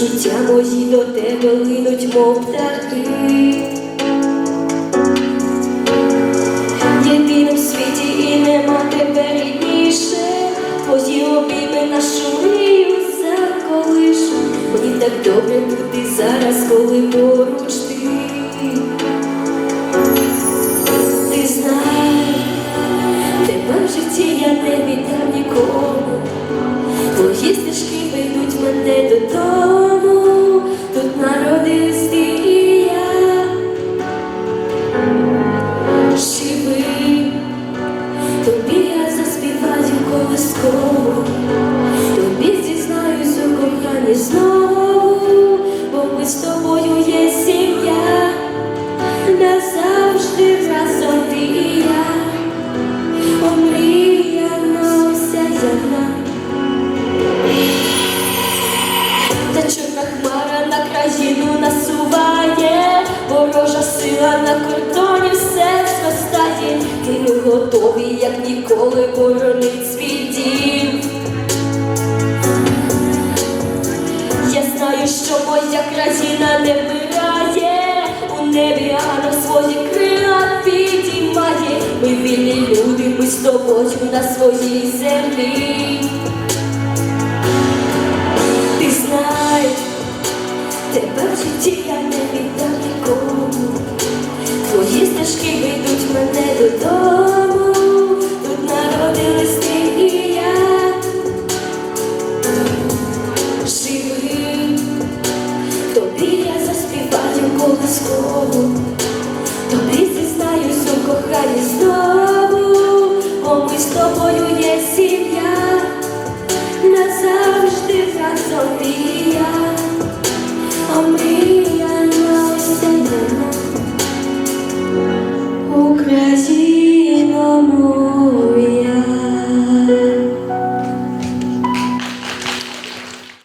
Почуття мої до тебе линуть, мов птахи. Єдиним в світі і нема тебе рідніше, твої обійми нашу мрію заколиш. Мені так добре бути зараз, коли поруч. Колисково, тобі зізнаюсь у коханні знову, бо ми з тобою є сім'я, назавжди разом ти і я, омріяно осяяна. Та чорна хмара на країну насуває, ворожа сила на кордоні все зростає, і ми готові, як ніколи, моя країна не вмирає, у небі ангел свої крила підіймає. Ми вільні люди, ми з тобою на своїй землі. Ти знай, тебе в житті я не віддам нікому. Твої стежки ведуть мене додому, колискову, тобі зізнаюсь у коханні знову, бо ми з тобою є сім'я назавжди разом і я, а осяяна.